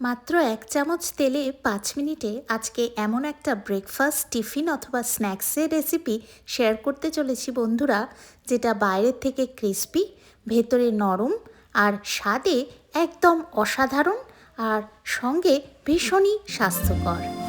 মাত্র এক চামচ তেলে পাঁচ মিনিটে আজকে এমন একটা ব্রেকফাস্ট টিফিন অথবা স্ন্যাক্সের রেসিপি শেয়ার করতে চলেছি বন্ধুরা, যেটা বাইরের থেকে ক্রিস্পি ভেতরে নরম আর স্বাদে একদম অসাধারণ আর সঙ্গে ভীষণই স্বাস্থ্যকর।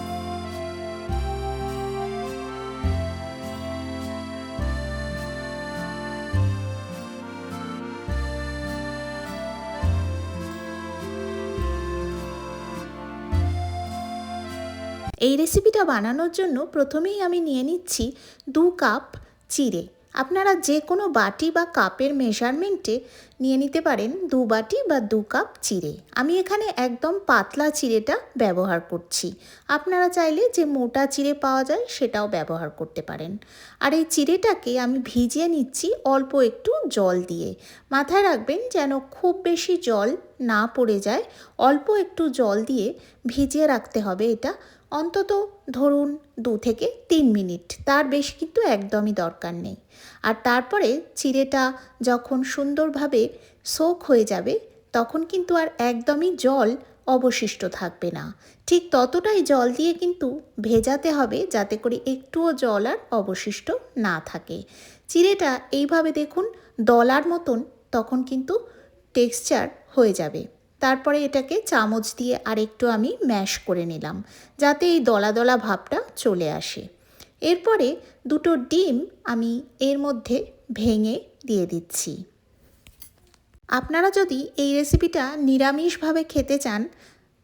এই রেসিপিটা বানানোর জন্য প্রথমেই আমি নিয়ে নিচ্ছি দু কাপ চিড়ে। আপনারা যে কোনো বাটি বা কাপের মেজারমেন্টে নিয়ে নিতে পারেন দু বাটি বা দু কাপ চিড়ে। আমি এখানে একদম পাতলা চিড়েটা ব্যবহার করছি। আপনারা চাইলে যে মোটা চিড়ে পাওয়া যায় সেটাও ব্যবহার করতে পারেন। আর এই চিড়েটাকে আমি ভিজিয়ে নিচ্ছি অল্প একটু জল দিয়ে। মাথায় রাখবেন যেন খুব বেশি জল না পড়ে যায়। অল্প একটু জল দিয়ে ভিজিয়ে রাখতে হবে এটা। অন্তত ধরুন দু থেকে তিন মিনিট। তার বেশি কিন্তু একদমই দরকার নেই। আর তারপরে চিড়েটা যখন সুন্দরভাবে সোক হয়ে যাবে, তখন কিন্তু আর একদমই জল অবশিষ্ট থাকবে না। ঠিক ততটাই জল দিয়ে কিন্তু ভেজাতে হবে যাতে করে একটুও জল আর অবশিষ্ট না থাকে। চিড়েটা এইভাবে দেখুন দলার মতন, তখন কিন্তু টেক্সচার হয়ে যাবে। তারপরে এটাকে চামচ দিয়ে আরেকটু আমি ম্যাশ করে নিলাম, যাতে এই দলা দলা ভাবটা চলে আসে। এরপরে দুটো ডিম আমি এর মধ্যে ভেঙে দিয়ে দিচ্ছি। আপনারা যদি এই রেসিপিটা নিরামিষভাবে খেতে চান,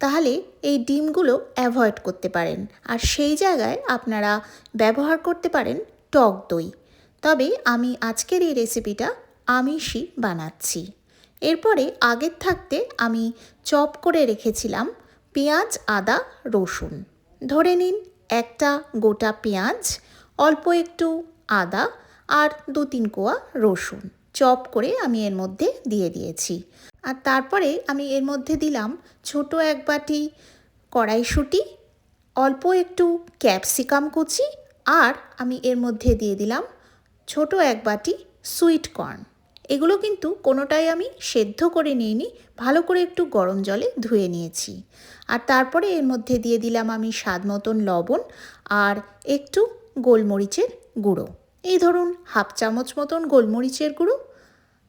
তাহলে এই ডিমগুলো অ্যাভয়েড করতে পারেন। আর সেই জায়গায় আপনারা ব্যবহার করতে পারেন টক দই। তবে আমি আজকের এই রেসিপিটা আমিষই বানাচ্ছি। এরপরে আগের থাকতে আমি চপ করে রেখেছিলাম পেঁয়াজ, আদা, রসুন। ধরে নিন একটা গোটা পেঁয়াজ, অল্প একটু আদা আর দু তিন কোয়া রসুন। চপ করে আমি এর মধ্যে দিয়ে দিয়েছি। আর তারপরে আমি এর মধ্যে দিলাম ছোট এক বাটি কড়াইশুঁটি, অল্প একটু ক্যাপসিকাম কুচি আর আমি এর মধ্যে দিয়ে দিলাম ছোট এক বাটি সুইট কর্ন। এগুলো কিন্তু কোনোটাই আমি সেদ্ধ করে নিইনি, ভালো করে একটু গরম জলে ধুয়ে নিয়েছি। আর তারপরে এর মধ্যে দিয়ে দিলাম আমি স্বাদ মতন লবণ আর একটু গোলমরিচের গুঁড়ো। এই ধরুন, হাফ চামচ মতন গোলমরিচের গুঁড়ো।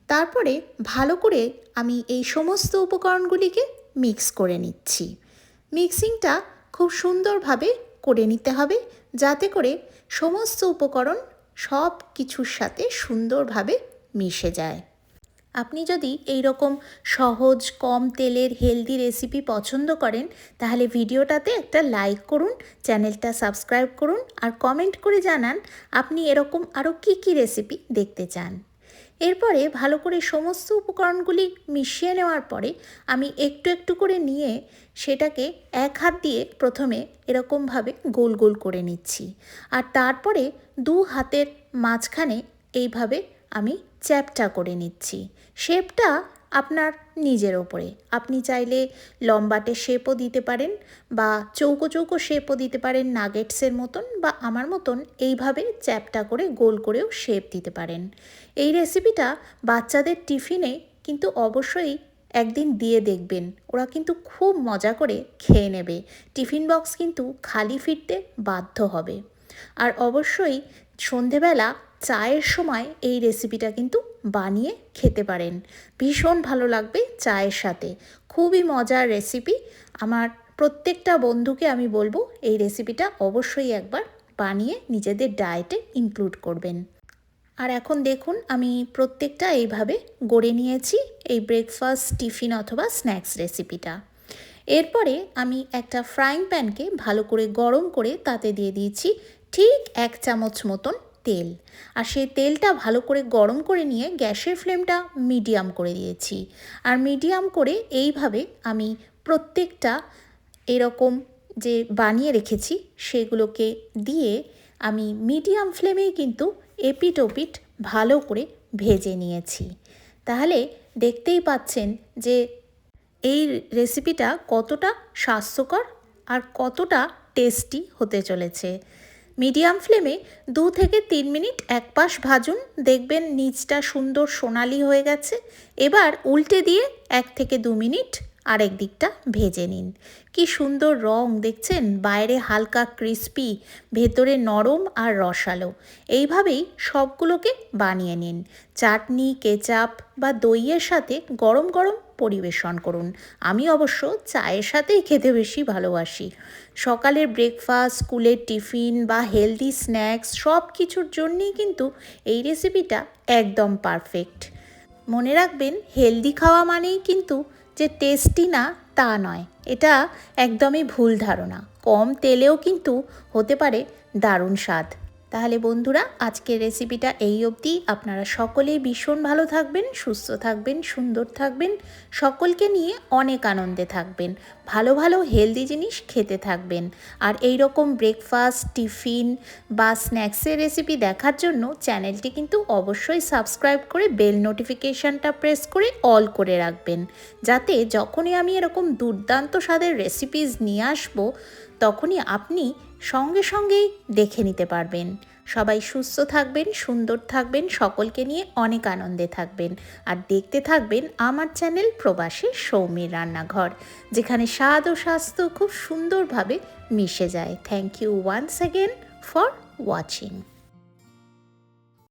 তারপরে ভালো করে আমি এই সমস্ত উপকরণগুলিকে মিক্স করে নিচ্ছি। মিক্সিংটা খুব সুন্দরভাবে করে নিতে হবে যাতে করে সমস্ত উপকরণ সব কিছুর সাথে সুন্দরভাবে মিশে যায়। আপনি যদি এই রকম সহজ, কম তেলের হেলদি রেসিপি পছন্দ করেন, তাহলে ভিডিওটাতে একটা লাইক করুন, চ্যানেলটা সাবস্ক্রাইব করুন, আর কমেন্ট করে জানান আপনি এরকম আরও কী কী রেসিপি দেখতে চান। এরপরে ভালো করে সমস্ত উপকরণগুলি মিশিয়ে নেওয়ার পরে আমি একটু একটু করে নিয়ে সেটাকে এক হাত দিয়ে প্রথমে এরকমভাবে গোল গোল করে নিচ্ছি। আর তারপরে দু হাতের মাঝখানে এইভাবে আমি চ্যাপটা করে নিচ্ছি। শেপটা আপনার নিজের ওপরে। আপনি চাইলে লম্বাটে শেপও দিতে পারেন বা চৌকো চৌকো শেপও দিতে পারেন নাগেটসের মতন বা আমার মতন এইভাবে চ্যাপটা করে গোল করেও শেপ দিতে পারেন। এই রেসিপিটা বাচ্চাদের টিফিনে কিন্তু অবশ্যই একদিন দিয়ে দেখবেন। ওরা কিন্তু খুব মজা করে খেয়ে নেবে। টিফিন বক্স কিন্তু খালি ফিরতে বাধ্য হবে। আর অবশ্যই সন্ধেবেলা চায়ের সময় এই রেসিপিটা কিন্তু বানিয়ে খেতে পারেন। ভীষণ ভালো লাগবে চায়ের সাথে। খুবই মজার রেসিপি আমার প্রত্যেকটা বন্ধুকে আমি বলব, এই রেসিপিটা অবশ্যই একবার বানিয়ে নিজেদের ডায়েটে ইনক্লুড করবেন। আর এখন দেখুন, আমি প্রত্যেকটা এইভাবে গড়ে নিয়েছি এই ব্রেকফাস্ট টিফিন অথবা স্ন্যাক্স রেসিপিটা এরপরে আমি একটা ফ্রাইং প্যানকে ভালো করে গরম করে তাতে দিয়ে দিয়েছি ঠিক এক চামচ মতন তেল। আর সেই তেলটা ভালো করে গরম করে নিয়ে গ্যাসের ফ্লেমটা মিডিয়াম করে দিয়েছি। আর মিডিয়াম করে এইভাবে আমি প্রত্যেকটা এরকম যে বানিয়ে রেখেছি সেগুলোকে দিয়ে আমি মিডিয়াম ফ্লেমেই কিন্তু এপিট ওপিট ভালো করে ভেজে নিয়েছি। তাহলে দেখতেই পাচ্ছেন যে এই রেসিপিটা কতটা স্বাস্থ্যকর আর কতটা টেস্টি হতে চলেছে। মিডিয়াম ফ্লেমে দু থেকে তিন মিনিট এক পাশ ভাজুন। দেখবেন নিচটা সুন্দর সোনালি হয়ে গেছে। এবার উল্টে দিয়ে এক থেকে দু মিনিট আরেক দিকটা ভেজে নিন। কি সুন্দর রং, দেখছেন? বাইরে হালকা ক্রিস্পি ভেতরে নরম আর রসালো। এইভাবেই সবগুলোকে বানিয়ে নিন। চাটনি, কেচাপ বা দইয়ের সাথে গরম গরম পরিবেশন করুন। আমি অবশ্য চায়ের সাথেই খেতে বেশি ভালোবাসি। সকালের ব্রেকফাস্ট স্কুলের টিফিন বা হেলদি স্ন্যাক্স সব কিছুর জন্যেই কিন্তু এই রেসিপিটা একদম পারফেক্ট মনে রাখবেন হেলদি খাওয়া মানেই কিন্তু যে টেস্টি না, তা নয়। এটা একদমই ভুল ধারণা। কম তেলেও কিন্তু হতে পারে দারুণ স্বাদ। তাহলে বন্ধুরা, আজকের রেসিপিটা এই অবধি। আপনারা সকলেই ভীষণ ভালো থাকবেন, সুস্থ থাকবেন, সুন্দর থাকবেন, সকলকে নিয়ে অনেক আনন্দে থাকবেন, ভালো ভালো হেলদি জিনিস খেতে থাকবেন। আর এই রকম ব্রেকফাস্ট টিফিন বা স্ন্যাক্সের রেসিপি দেখার জন্য চ্যানেলটি কিন্তু অবশ্যই সাবস্ক্রাইব করে বেল নোটিফিকেশানটা প্রেস করে অল করে রাখবেন। যাতে যখনই আমি এরকম দুর্দান্ত স্বাদের রেসিপিস নিয়ে আসব, তখনই আপনি সঙ্গে সঙ্গেই দেখে নিতে পারবেন। সবাই সুস্থ থাকবেন, সুন্দর থাকবেন, সকলকে নিয়ে অনেক আনন্দে থাকবেন। আর দেখতে থাকবেন আমার চ্যানেল প্রবাসী সৌমির রান্নাঘর, যেখানে স্বাদ ও স্বাস্থ্য খুব সুন্দরভাবে মিশে যায়। Thank you once again for watching